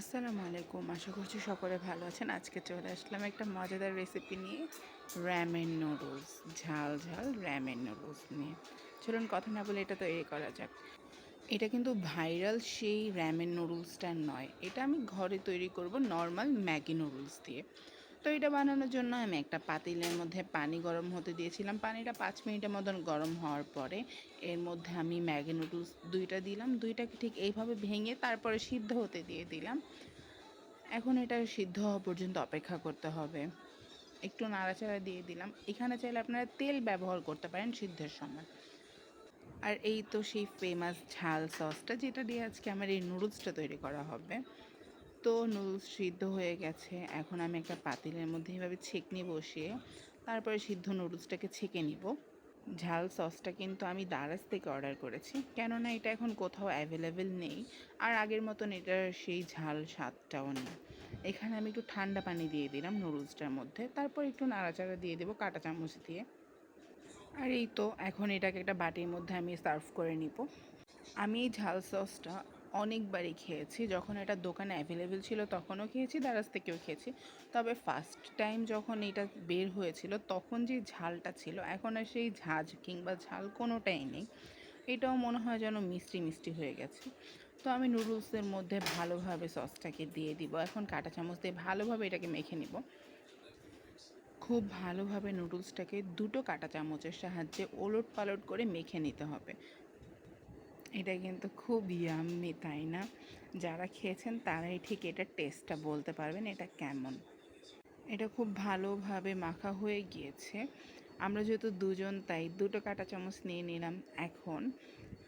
আসসালামু আলাইকুম। আশা করছি সকলে ভালো আছেন। আজকে চলে আসলাম একটা মজাদার রেসিপি নিয়ে র্যামেন নুডলস ঝাল ঝাল র্যামেন নুডলস নিয়ে। চলুন কথা না বলে এটা তো এ করা যাক। এটা কিন্তু ভাইরাল সেই র্যামেন নুডলসটা নয়। এটা আমি ঘরে তৈরি করব নর্মাল ম্যাগি নুডলস দিয়ে। তো এটা বানানোর জন্য আমি একটা পাতিলের মধ্যে পানি গরম হতে দিয়েছিলাম। পানিটা পাঁচ মিনিটের মতন গরম হওয়ার পরে এর মধ্যে আমি ম্যাগি নুডলস দুইটা দিলাম। দুইটাকে ঠিক এইভাবে ভেঙে তারপরে সিদ্ধ হতে দিয়ে দিলাম। এখন এটা সিদ্ধ হওয়া পর্যন্ত অপেক্ষা করতে হবে। একটু নাড়াচাড়া দিয়ে দিলাম। এখানে চাইলে আপনারা তেল ব্যবহার করতে পারেন সিদ্ধের সময়। আর এই তো সেই ফেমাস ঝাল সসটা যেটা দিয়ে আজকে আমার এই নুডলসটা তৈরি করা হবে। তো নুডলস সিদ্ধ হয়ে গেছে। এখন আমি একটা পাতিলের মধ্যে এভাবে ছেঁকনি বসিয়ে তারপরে সিদ্ধ নুডলসটাকে ছেঁকে নিব। ঝাল সসটা কিন্তু আমি দারাজ থেকে অর্ডার করেছি। কেননা এটা এখন কোথাও অ্যাভেলেবেল নেই আর আগের মতন এটার সেই ঝাল স্বাদটাও নেই। এখানে আমি একটু ঠান্ডা পানি দিয়ে দিলাম নুডলসটার মধ্যে। তারপর একটু নাড়াচাড়া দিয়ে দেবো কাঁটা চামচ দিয়ে। আর এই তো, এখন এটাকে একটা বাটির মধ্যে আমি সার্ভ করে নিব। আমি এই ঝাল সসটা অনেকবারই খেয়েছি। যখন এটা দোকানে অ্যাভেলেবেল ছিল তখনও খেয়েছি, দারাজ থেকেও খেয়েছি। তবে ফার্স্ট টাইম যখন এটা বের হয়েছিল, তখন যে ঝালটা ছিল, এখন আর সেই ঝাঁঝ কিংবা ঝাল কোনোটাই নেই। এটাও মনে হয় যেন মিষ্টি মিষ্টি হয়ে গেছে। তো আমি নুডলসের মধ্যে ভালোভাবে সসটাকে দিয়ে দিব। এখন কাঁটা চামচ দিয়ে ভালোভাবে এটাকে মেখে নিব। খুব ভালোভাবে নুডলসটাকে দুটো কাঁটা চামচের সাহায্যে ওলট পালট করে মেখে নিতে হবে। এটা কিন্তু খুব ইয়াম্মি তাই না? যারা খেয়েছেন তারাই ঠিক এটা টেস্টটা বলতে পারবেন এটা কেমন। এটা খুব ভালোভাবে মাখা হয়ে গিয়েছে। আমরা যেহেতু দুজন, তাই দুটো কাঁটা চামচ নিয়ে নিলাম। এখন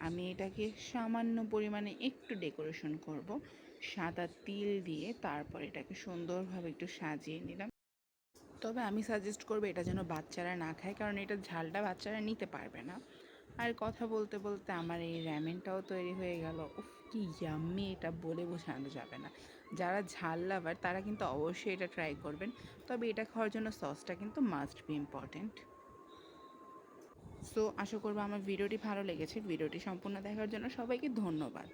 আমি এটাকে সামান্য পরিমাণে একটু ডেকোরেশন করব। সাদা তিল দিয়ে তারপর এটাকে সুন্দরভাবে একটু সাজিয়ে নিলাম। তবে আমি সাজেস্ট করব এটা যেন বাচ্চারা না খায়, কারণ এটা ঝালটা বাচ্চারা নিতে পারবে না। আর কথা বলতে বলতে আমার এই র্যামেনটাও তৈরি হয়ে গেল। উফ, কি ইয়াম্মি এটা বলে বোঝানো যাবে না। যারা ঝাল লাভার তারা কিন্তু অবশ্যই এটা ট্রাই করবেন। তবে এটা খাওয়ার জন্য সসটা কিন্তু মাস্ট বি ইম্পর্ট্যান্ট সো আশা করব আমার ভিডিওটি ভালো লেগেছে। ভিডিওটি সম্পূর্ণ দেখার জন্য সবাইকে ধন্যবাদ।